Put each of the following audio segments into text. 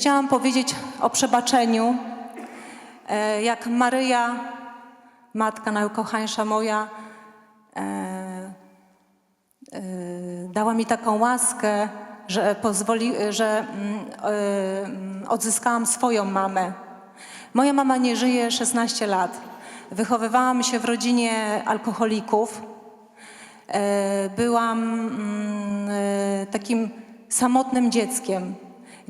Chciałam powiedzieć o przebaczeniu. E, Jak Maryja, Matka Najukochańsza moja, e, e, dała mi taką łaskę, że, pozwoli, że mm, mm, odzyskałam swoją mamę. Moja mama nie żyje 16 lat. Wychowywałam się w rodzinie alkoholików. Byłam mm, takim samotnym dzieckiem.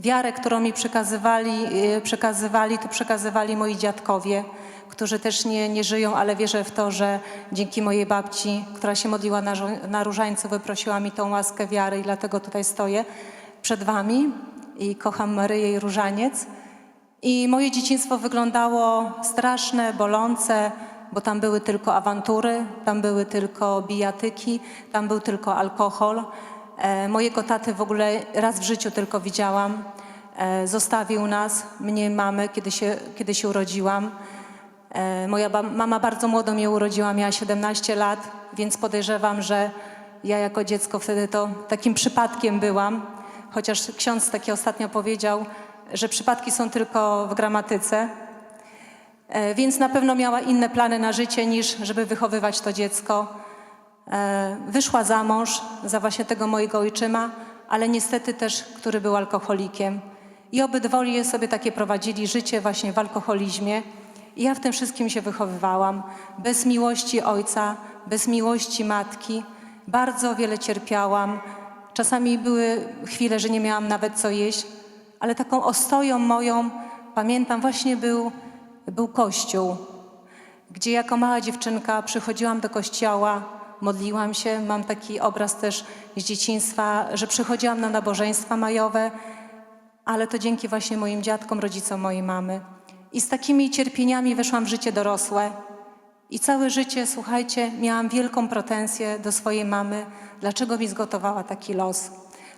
Wiarę, którą mi przekazywali, e, przekazywali, to przekazywali moi dziadkowie, którzy też nie, nie żyją, ale wierzę w to, że dzięki mojej babci, która się modliła na, na różańcu, wyprosiła mi tą łaskę wiary i dlatego tutaj stoję przed wami i kocham Maryję i różaniec. I moje dzieciństwo wyglądało straszne, bolące, bo tam były tylko awantury, tam były tylko bijatyki, tam był tylko alkohol. E, mojego taty w ogóle raz w życiu tylko widziałam. E, zostawił nas, mnie, mamę, kiedy się, kiedy się urodziłam. E, moja mama bardzo młodo mnie urodziła, miała 17 lat, więc podejrzewam, że ja jako dziecko wtedy to takim przypadkiem byłam. Chociaż ksiądz taki ostatnio powiedział, że przypadki są tylko w gramatyce. Więc na pewno miała inne plany na życie niż żeby wychowywać to dziecko. E, Wyszła za mąż za właśnie tego mojego ojczyma, ale niestety też, który był alkoholikiem. I obydwoje sobie takie prowadzili życie właśnie w alkoholizmie. I ja w tym wszystkim się wychowywałam. Bez miłości ojca, bez miłości matki. Bardzo wiele cierpiałam. Czasami były chwile, że nie miałam nawet co jeść, ale taką ostoją moją, pamiętam, właśnie był, był kościół, gdzie jako mała dziewczynka przychodziłam do kościoła, modliłam się. Mam taki obraz też z dzieciństwa, że przychodziłam na nabożeństwa majowe, ale to dzięki właśnie moim dziadkom, rodzicom mojej mamy. I z takimi cierpieniami weszłam w życie dorosłe. I całe życie, słuchajcie, miałam wielką pretensję do swojej mamy, dlaczego mi zgotowała taki los.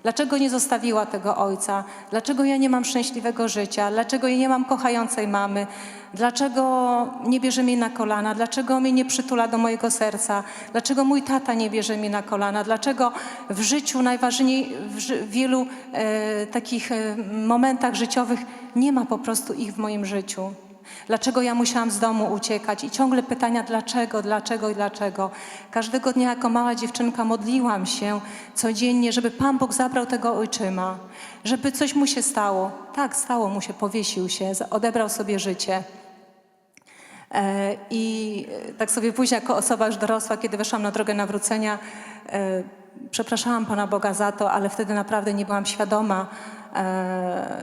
Dlaczego nie zostawiła tego ojca? Dlaczego ja nie mam szczęśliwego życia? Dlaczego ja nie mam kochającej mamy? Dlaczego nie bierze mnie na kolana? Dlaczego mnie nie przytula do mojego serca? Dlaczego mój tata nie bierze mnie na kolana? Dlaczego w życiu najważniej, w ży- wielu e, takich e, momentach życiowych nie ma po prostu ich w moim życiu? Dlaczego ja musiałam z domu uciekać? I ciągle pytania dlaczego, dlaczego i dlaczego. Każdego dnia jako mała dziewczynka modliłam się codziennie, żeby Pan Bóg zabrał tego ojczyma, żeby coś mu się stało. Tak, stało mu się, powiesił się, odebrał sobie życie. E, I e, tak sobie później, jako osoba już dorosła, kiedy weszłam na drogę nawrócenia, e, przepraszałam Pana Boga za to, ale wtedy naprawdę nie byłam świadoma,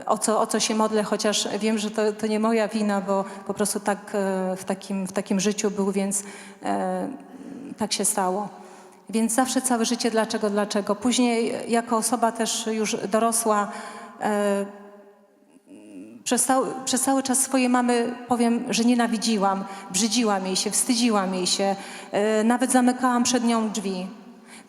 o co, o co się modlę, chociaż wiem, że to, to nie moja wina, bo po prostu tak e, w takim, w takim życiu był, więc e, tak się stało. Więc zawsze całe życie dlaczego, dlaczego. Później jako osoba też już dorosła, e, przez cały, przez cały czas swojej mamy powiem, że nienawidziłam, brzydziłam jej się, wstydziłam jej się, e, nawet zamykałam przed nią drzwi.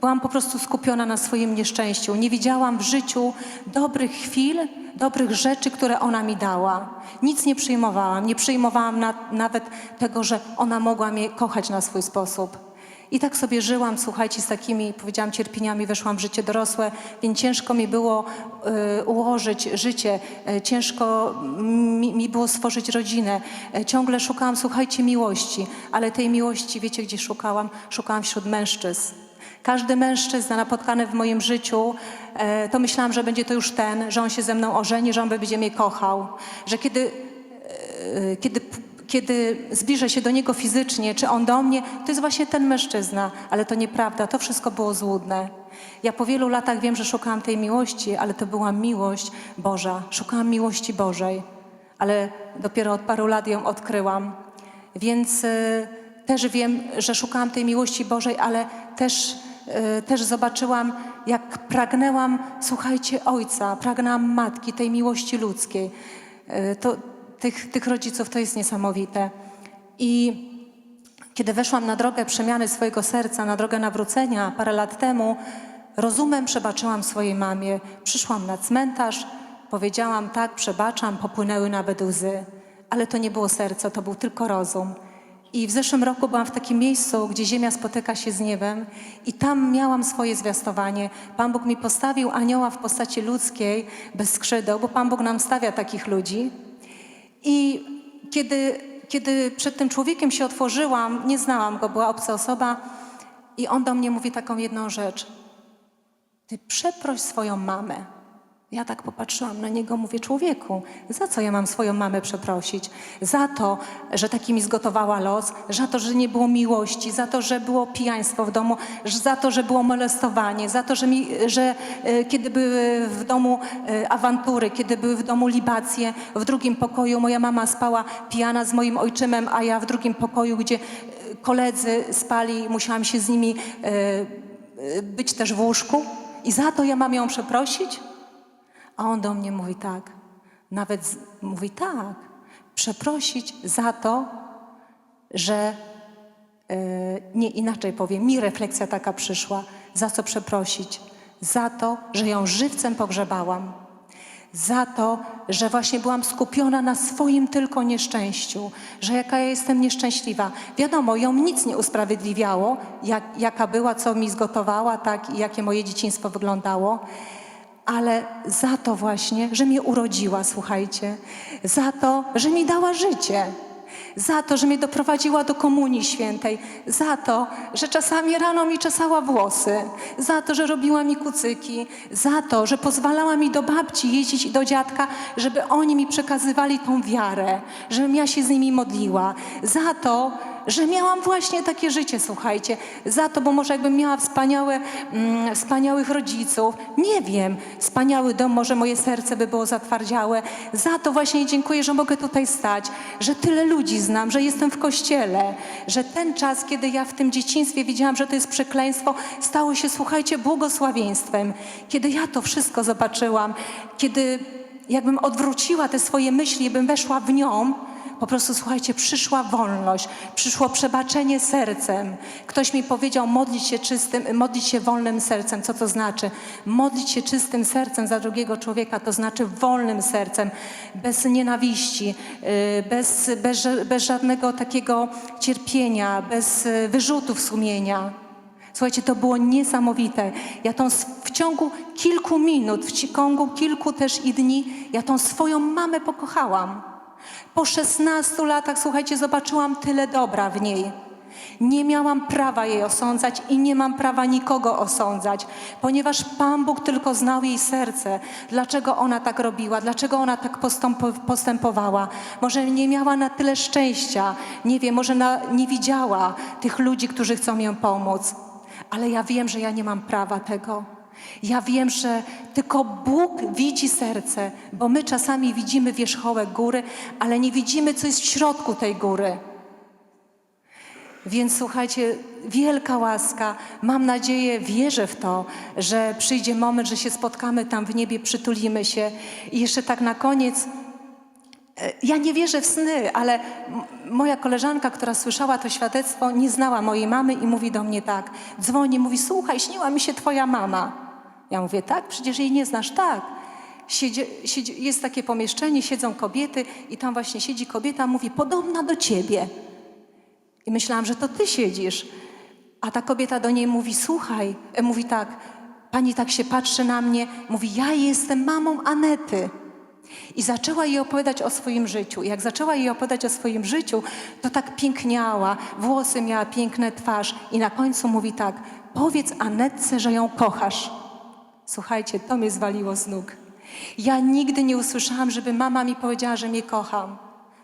Byłam po prostu skupiona na swoim nieszczęściu. Nie widziałam w życiu dobrych chwil, dobrych rzeczy, które ona mi dała. Nic nie przyjmowałam. Nie przyjmowałam na, nawet tego, że ona mogła mnie kochać na swój sposób. I tak sobie żyłam, słuchajcie, z takimi, powiedziałam, cierpieniami weszłam w życie dorosłe, więc ciężko mi było y, ułożyć życie, y, ciężko mi, mi było stworzyć rodzinę. Y, ciągle szukałam, słuchajcie, miłości, ale tej miłości, wiecie, gdzie szukałam? Szukałam wśród mężczyzn. Każdy mężczyzna napotkany w moim życiu, e, to myślałam, że będzie to już ten, że on się ze mną ożeni, że on będzie mnie kochał, że kiedy e, kiedy, kiedy zbliżę się do niego fizycznie, czy on do mnie, to jest właśnie ten mężczyzna, ale to nieprawda, to wszystko było złudne. Ja po wielu latach wiem, że szukałam tej miłości, ale to była miłość Boża. Szukałam miłości Bożej, ale dopiero od paru lat ją odkryłam. Więc y, też wiem, że szukałam tej miłości Bożej, ale też, y, też zobaczyłam, jak pragnęłam, słuchajcie, ojca, pragnęłam matki, tej miłości ludzkiej. Y, to, tych, tych rodziców to jest niesamowite. I kiedy weszłam na drogę przemiany swojego serca, na drogę nawrócenia parę lat temu, rozumem przebaczyłam swojej mamie. Przyszłam na cmentarz, powiedziałam tak, przebaczam, popłynęły nawet łzy. Ale to nie było serce, to był tylko rozum. I w zeszłym roku byłam w takim miejscu, gdzie ziemia spotyka się z niebem i tam miałam swoje zwiastowanie. Pan Bóg mi postawił anioła w postaci ludzkiej, bez skrzydeł, bo Pan Bóg nam stawia takich ludzi. I kiedy, kiedy przed tym człowiekiem się otworzyłam, nie znałam go, była obca osoba i on do mnie mówi taką jedną rzecz. Ty przeproś swoją mamę. Ja tak popatrzyłam na niego, mówię, człowieku, za co ja mam swoją mamę przeprosić? Za to, że taki mi zgotowała los, za to, że nie było miłości, za to, że było pijaństwo w domu, za to, że było molestowanie, za to, że, mi, że e, kiedy były w domu e, awantury, kiedy były w domu libacje, w drugim pokoju moja mama spała pijana z moim ojczymem, a ja w drugim pokoju, gdzie e, koledzy spali, musiałam się z nimi e, e, być też w łóżku. I za to ja mam ją przeprosić? A on do mnie mówi tak, nawet z, mówi tak, przeprosić za to, że e, nie inaczej powiem, mi refleksja taka przyszła, za co przeprosić? Za to, że ją żywcem pogrzebałam. Za to, że właśnie byłam skupiona na swoim tylko nieszczęściu, że jaka ja jestem nieszczęśliwa. Wiadomo, ją nic nie usprawiedliwiało, jak, jaka była, co mi zgotowała, tak i jakie moje dzieciństwo wyglądało ale za to właśnie, że mnie urodziła, słuchajcie, za to, że mi dała życie, za to, że mnie doprowadziła do komunii świętej, za to, że czasami rano mi czesała włosy, za to, że robiła mi kucyki, za to, że pozwalała mi do babci jeździć i do dziadka, żeby oni mi przekazywali tą wiarę, żebym ja się z nimi modliła, za to, że miałam właśnie takie życie, słuchajcie. Za to, bo może jakbym miała wspaniałe, mm, wspaniałych rodziców, nie wiem, wspaniały dom, może moje serce by było zatwardziałe. Za to właśnie dziękuję, że mogę tutaj stać, że tyle ludzi znam, że jestem w kościele, że ten czas, kiedy ja w tym dzieciństwie widziałam, że to jest przekleństwo, stało się, słuchajcie, błogosławieństwem. Kiedy ja to wszystko zobaczyłam, kiedy jakbym odwróciła te swoje myśli, bym weszła w nią, po prostu, słuchajcie, przyszła wolność, przyszło przebaczenie sercem. Ktoś mi powiedział modlić się czystym, modlić się wolnym sercem. Co to znaczy? Modlić się czystym sercem za drugiego człowieka, to znaczy wolnym sercem, bez nienawiści, yy, bez, bez, bez żadnego takiego cierpienia, bez yy, wyrzutów sumienia. Słuchajcie, to było niesamowite. Ja tą w ciągu kilku minut, w ciągu kilku też i dni, ja tą swoją mamę pokochałam. Po 16 latach, słuchajcie, zobaczyłam tyle dobra w niej. Nie miałam prawa jej osądzać i nie mam prawa nikogo osądzać, ponieważ Pan Bóg tylko znał jej serce. Dlaczego ona tak robiła, dlaczego ona tak postępowała. Może nie miała na tyle szczęścia, nie wiem, może na, nie widziała tych ludzi, którzy chcą ją pomóc. Ale ja wiem, że ja nie mam prawa tego. Ja wiem, że tylko Bóg widzi serce, bo my czasami widzimy wierzchołek góry, ale nie widzimy, co jest w środku tej góry. Więc słuchajcie, wielka łaska. Mam nadzieję, wierzę w to, że przyjdzie moment, że się spotkamy tam w niebie, przytulimy się. I jeszcze tak na koniec. e, Ja nie wierzę w sny, ale moja koleżanka, która słyszała to świadectwo, nie znała mojej mamy i mówi do mnie tak. Dzwoni, mówi: Słuchaj, śniła mi się twoja mama. Ja mówię: Tak, przecież jej nie znasz. Tak. Siedzie, siedzi, jest takie pomieszczenie, siedzą kobiety i tam właśnie siedzi kobieta, mówi: Podobna do ciebie. I myślałam, że to ty siedzisz. A ta kobieta do niej mówi: Słuchaj, e, mówi tak, pani tak się patrzy na mnie, mówi: Ja jestem mamą Anety. I zaczęła jej opowiadać o swoim życiu. I jak zaczęła jej opowiadać o swoim życiu, to tak piękniała, włosy miała piękne twarz. I na końcu mówi tak: Powiedz Anetce, że ją kochasz. Słuchajcie, to mnie zwaliło z nóg. Ja nigdy nie usłyszałam, żeby mama mi powiedziała, że mnie kocham.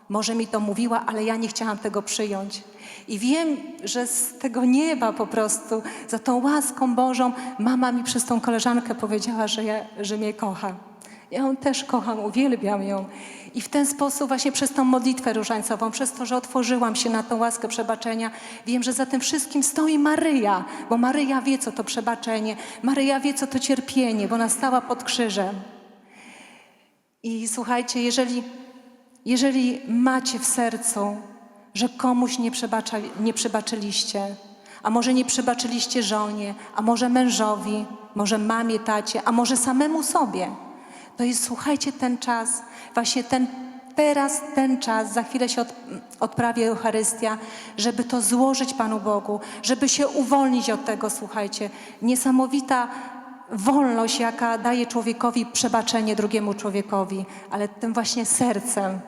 Może mi to mówiła, ale ja nie chciałam tego przyjąć. I wiem, że z tego nieba po prostu, za tą łaską Bożą, mama mi przez tą koleżankę powiedziała, że, ja, że mnie kocha. Ja ją też kocham, uwielbiam ją. I w ten sposób właśnie przez tą modlitwę różańcową, przez to, że otworzyłam się na tą łaskę przebaczenia, wiem, że za tym wszystkim stoi Maryja, bo Maryja wie, co to przebaczenie, Maryja wie, co to cierpienie, bo ona stała pod krzyżem. I słuchajcie, jeżeli, jeżeli macie w sercu, że komuś nie, przebacza, nie przebaczyliście, a może nie przebaczyliście żonie, a może mężowi, może mamie, tacie, a może samemu sobie, to jest, słuchajcie, ten czas, właśnie ten, teraz ten czas, za chwilę się od, Eucharystia, żeby to złożyć Panu Bogu, żeby się uwolnić od tego, słuchajcie. Niesamowita wolność, jaka daje człowiekowi przebaczenie drugiemu człowiekowi, ale tym właśnie sercem.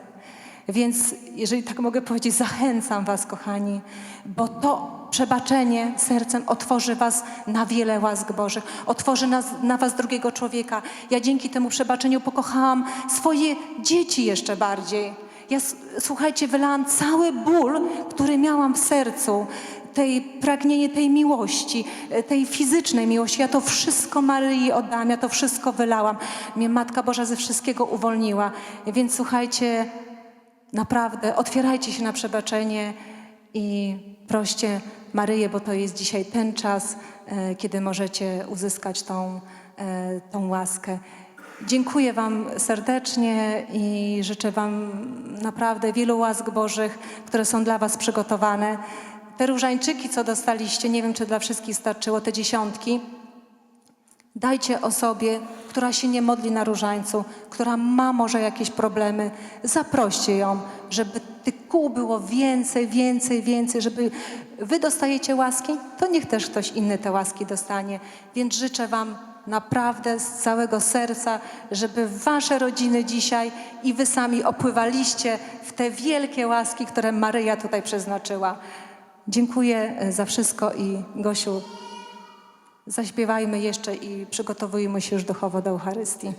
Więc, jeżeli tak mogę powiedzieć, zachęcam Was, kochani, bo to przebaczenie sercem otworzy Was na wiele łask Bożych, otworzy nas, na Was drugiego człowieka. Ja dzięki temu przebaczeniu pokochałam swoje dzieci jeszcze bardziej. Ja, słuchajcie, wylałam cały ból, który miałam w sercu, tej pragnienie tej miłości, tej fizycznej miłości. Ja to wszystko Maryi oddałam, ja to wszystko wylałam. Mnie Matka Boża ze wszystkiego uwolniła. Więc słuchajcie, Naprawdę, otwierajcie się na przebaczenie i proście Maryję, bo to jest dzisiaj ten czas, e, kiedy możecie uzyskać tą, e, tą łaskę. Dziękuję Wam serdecznie i życzę Wam naprawdę wielu łask Bożych, które są dla Was przygotowane. Te różańczyki, co dostaliście, nie wiem, czy dla wszystkich starczyło, te dziesiątki. Dajcie osobie, która się nie modli na różańcu, która ma może jakieś problemy, zaproście ją, żeby tych kół było więcej, więcej, więcej, żeby wy dostajecie łaski, to niech też ktoś inny te łaski dostanie. Więc życzę wam naprawdę z całego serca, żeby wasze rodziny dzisiaj i wy sami opływaliście w te wielkie łaski, które Maryja tutaj przeznaczyła. Dziękuję e, za wszystko i Gosiu, Zaśpiewajmy jeszcze i przygotowujmy się już duchowo do Eucharystii.